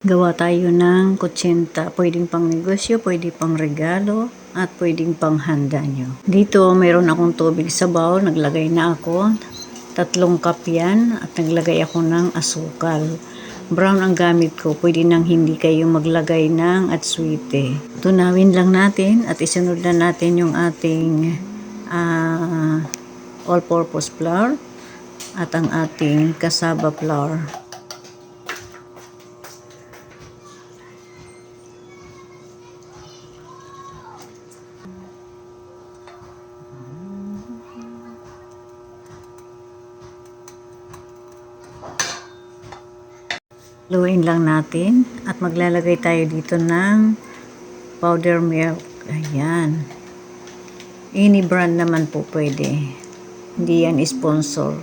Gawa tayo ng kutsinta. Pwedeng pang negosyo, pwede pang regalo, at pwedeng pang handa nyo. Dito, mayroon akong tubig sa bowl. Naglagay na ako. Tatlong cup yan. At naglagay ako ng asukal. Brown ang gamit ko. Pwede nang hindi kayo maglagay ng atsuite. Tunawin lang natin at isunod na natin yung ating ah, all-purpose flour at ang ating cassava flour. Luin lang natin at maglalagay tayo dito ng powder milk. Ayan. Any brand naman po pwede. Hindi yan sponsor.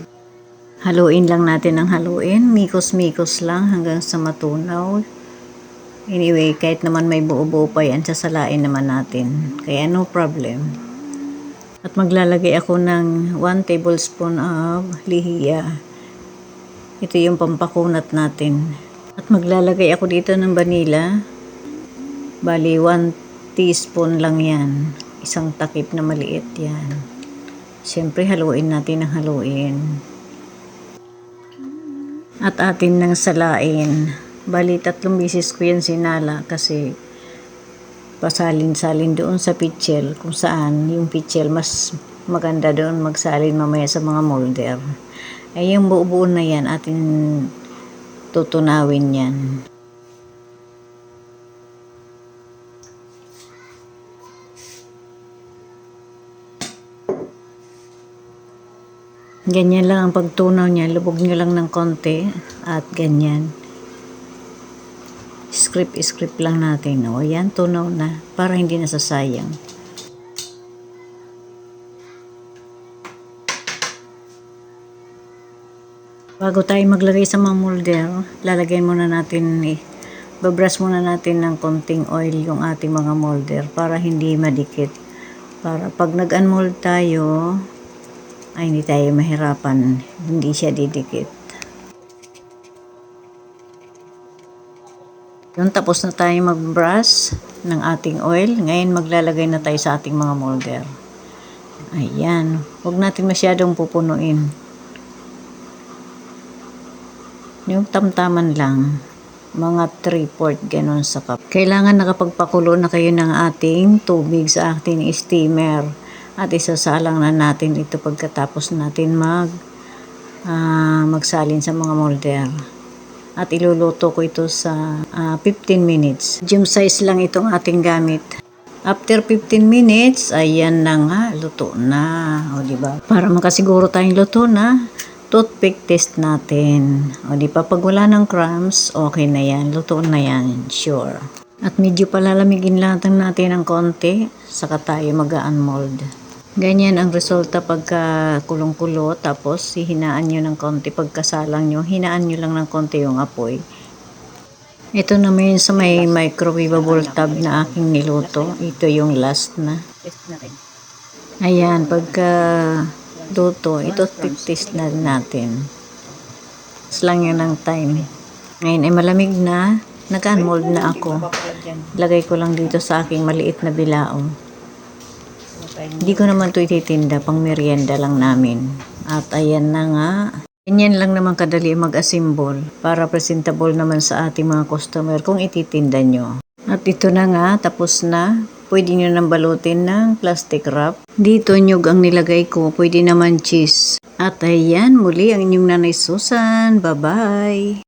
Haluin lang natin ng haluin. Mikos-mikos lang hanggang sa matunaw. Anyway, kahit naman may buo-buo pa yan, sasalain naman natin. Kaya no problem. At maglalagay ako ng 1 tablespoon of lihiya. Ito yung pampakunat natin. At maglalagay ako dito ng vanilla. Bali, 1 teaspoon lang yan. Isang takip na maliit yan. Siyempre, haluin natin ng haluin. At atin nang salain. Bali, tatlong bisis ko yan sinala kasi pasalin-salin doon sa pitchel kung saan yung pitchel mas maganda doon magsalin mamaya sa mga molder. Ay yung buo-buo na yan atin tutunawin yan. Ganyan lang ang pagtunaw niya. Lubog niyo lang ng konti at ganyan. Script-script lang natin. O, yan, tunaw na. Para hindi nasasayang. Bago tayo maglagay sa mga molder, lalagyan muna natin eh, babrush muna natin ng konting oil yung ating mga molder para hindi madikit. Para pag nag-unmold tayo, ay hindi tayo mahirapan, hindi siya didikit. Yun, tapos na tayo mag-brush ng ating oil. Ngayon maglalagay na tayo sa ating mga molder. Ayan. Huwag natin masyadong pupunuin. Yung tamtaman lang. Mga 3-4 ganun sa cup. Kailangan nakapagpakulo na kayo ng ating tubig sa ating steamer. At isasalang na natin ito pagkatapos natin mag ah, magsalin sa mga molder. At iluluto ko ito sa ah, 15 minutes. Medium size lang itong ating gamit. After 15 minutes, ayan na nga, luto na. O, di ba? Para makasiguro tayong luto na, toothpick test natin. O, di ba? Pag wala ng crumbs, okay na yan. Luto na yan, sure. At medyo palalamigin lang natin ng konti, saka tayo mag-unmold. Ganyan ang resulta pagka kulong-kulo, tapos hihinaan nyo ng konti. Pagkasalang nyo, hinaan nyo lang ng konti yung apoy. Ito naman sa may microwavable tab na aking niluto. Ito yung last na. Ayan, pagka luto, ito test na natin. Tapos lang yun ng time. Ngayon ay malamig na. Nag-unmold na ako. Lagay ko lang dito sa aking maliit na bilaong. Hindi ko naman ito ititinda, pang merienda lang namin. At ayan na nga. Ganyan lang naman kadali mag-assemble para presentable naman sa ating mga customer kung ititinda nyo. At ito na nga, tapos na. Pwede nyo nang balutin ng plastic wrap. Dito nyug ang nilagay ko, pwede naman cheese. At ayan, muli ang inyong nanay Susan. Bye-bye!